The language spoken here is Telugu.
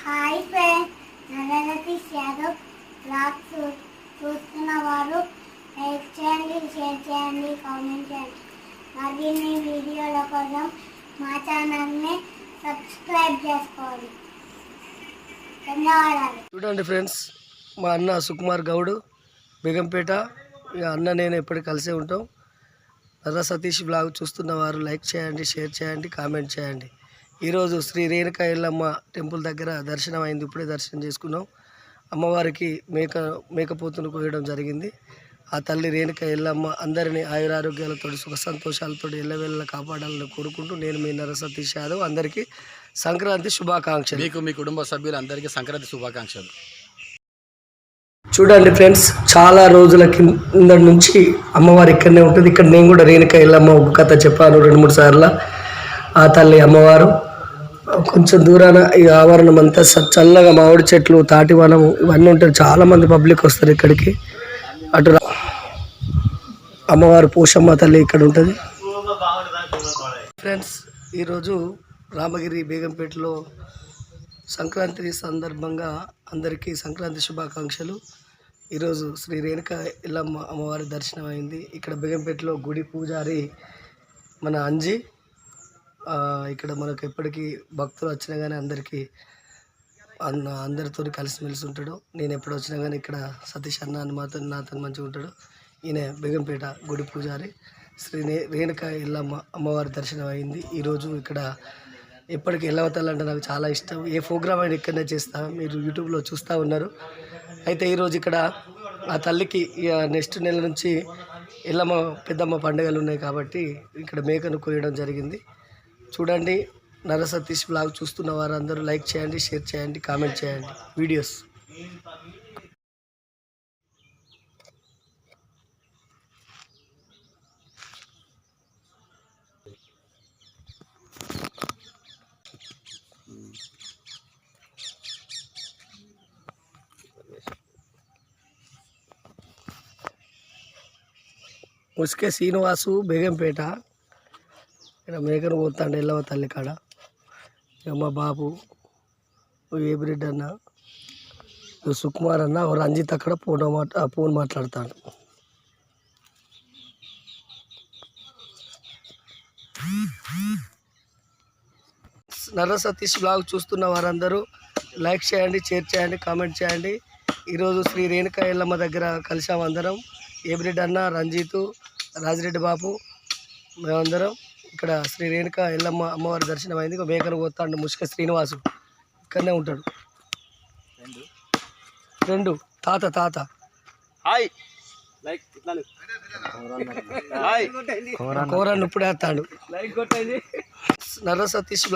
హాయ్ ఫ్రెండ్స్ నరనతీష్ యాదవ్ బ్లాగ్ చూ- చూస్తున్న వారు లైక్ చేయండి షేర్ చేయండి కామెంట్ చేయండి. మరిన్ని వీడియోల కోసం మా ఛానల్ని సబ్స్క్రైబ్ చేసుకోవాలి ధన్యవాదాలు. చూడండి ఫ్రెండ్స్ మా అన్న సుకుమార్ గౌడ్ బేగంపేట అన్న నేను ఎప్పటికీ కలిసే ఉంటాం. నర్ర సతీష్ బ్లాగ్ చూస్తున్న వారు లైక్ చేయండి షేర్ చేయండి కామెంట్ చేయండి. ఈరోజు శ్రీ రేణుక ఎల్లమ్మ టెంపుల్ దగ్గర దర్శనం అయింది ఇప్పుడే దర్శనం చేసుకున్నాం. అమ్మవారికి మేక మేకపోతును కోయడం జరిగింది. ఆ తల్లి రేణుక ఎల్లమ్మ అందరినీ ఆయురారోగ్యాలతో సుఖ సంతోషాలతో ఎల్లవెల్ల కాపాడాలని కోరుకుంటూ నేను మీ నర సతీష్ యాదవ్ అందరికీ సంక్రాంతి శుభాకాంక్షలు. మీకు మీ కుటుంబ సభ్యులందరికీ సంక్రాంతి శుభాకాంక్షలు. చూడండి ఫ్రెండ్స్ చాలా రోజుల కింద నుంచి అమ్మవారు ఇక్కడనే ఉంటుంది. ఇక్కడ నేను కూడా రేణుక ఎల్లమ్మ ఒక కథ చెప్పాను రెండు మూడు సార్లు. ఆ తల్లి అమ్మవారు కొంచెం దూరాన ఈ ఆవరణం అంతా చల్లగా మామిడి చెట్లు తాటివనం ఇవన్నీ ఉంటాయి. చాలామంది పబ్లిక్ వస్తారు ఇక్కడికి. అటు అమ్మవారు పోషమ్మ తల్లి ఇక్కడ ఉంటుంది. ఫ్రెండ్స్ ఈరోజు రామగిరి బేగంపేటలో సంక్రాంతి సందర్భంగా అందరికీ సంక్రాంతి శుభాకాంక్షలు. ఈరోజు శ్రీ రేణుక ఇల్లమ్మ అమ్మవారి దర్శనం అయింది ఇక్కడ బేగంపేటలో గుడి పూజారి మన అంజి. ఇక్కడ మనకు ఎప్పటికీ భక్తులు వచ్చినా కానీ అందరికీ అన్న అందరితో కలిసిమెలిసి ఉంటాడు. నేను ఎప్పుడు వచ్చినా కానీ ఇక్కడ సతీష్ అన్న అని మాతో నాతో మంచిగా ఉంటాడు. ఈయన బేగంపేట గుడి పూజారి. శ్రీ రేణుక ఎల్లమ్మ అమ్మవారి దర్శనం అయింది. ఈరోజు ఇక్కడ ఎప్పటికీ ఎల్లవతల్లి అంటే నాకు చాలా ఇష్టం. ఏ ప్రోగ్రామ్ అయినా ఇక్కడనే చేస్తా మీరు యూట్యూబ్లో చూస్తూ ఉన్నారు. అయితే ఈరోజు ఇక్కడ ఆ తల్లికి నెక్స్ట్ నెల నుంచి ఎల్లమ్మ పెద్దమ్మ పండుగలు ఉన్నాయి కాబట్టి ఇక్కడ మేకను కోయడం జరిగింది. చూడండి నర సతీష్ బ్లాగ్ చూస్తున్న వారందరూ లైక్ చేయండి షేర్ చేయండి కామెంట్ చేయండి. వీడియోస్ ఉస్కే శ్రీనివాసు బేగంపేట. ఇక్కడ మేకను పోతాండు ఎల్లవ తల్లి కాడ. ఇక మా బాబు ఏబిరెడ్డి అన్న సుకుమార్ అన్న ఓ రంజిత్ అక్కడ ఫోన్ మాట్లా ఫోన్ మాట్లాడతాడు. నర్ర సతీష్ బ్లాగ్ చూస్తున్న వారందరూ లైక్ చేయండి షేర్ చేయండి కామెంట్ చేయండి. ఈరోజు శ్రీ రేణుక ఎల్లమ్మ దగ్గర కలిసాం అందరం. ఏబిరెడ్డి అన్న రంజిత్ రాజిరెడ్డి బాబు మేమందరం. ఇక్కడ శ్రీ రేణుక ఎల్లమ్మ అమ్మవారి దర్శనం అయింది. ఇక మేకను పోతాడు ముష్క శ్రీనివాసు. ఇక్కడనే ఉంటాడు. రెండు. తాత తాత. హాయ్. లైక్ కూరను ఇప్పుడే వేస్తాడు. నర్ర సతీష్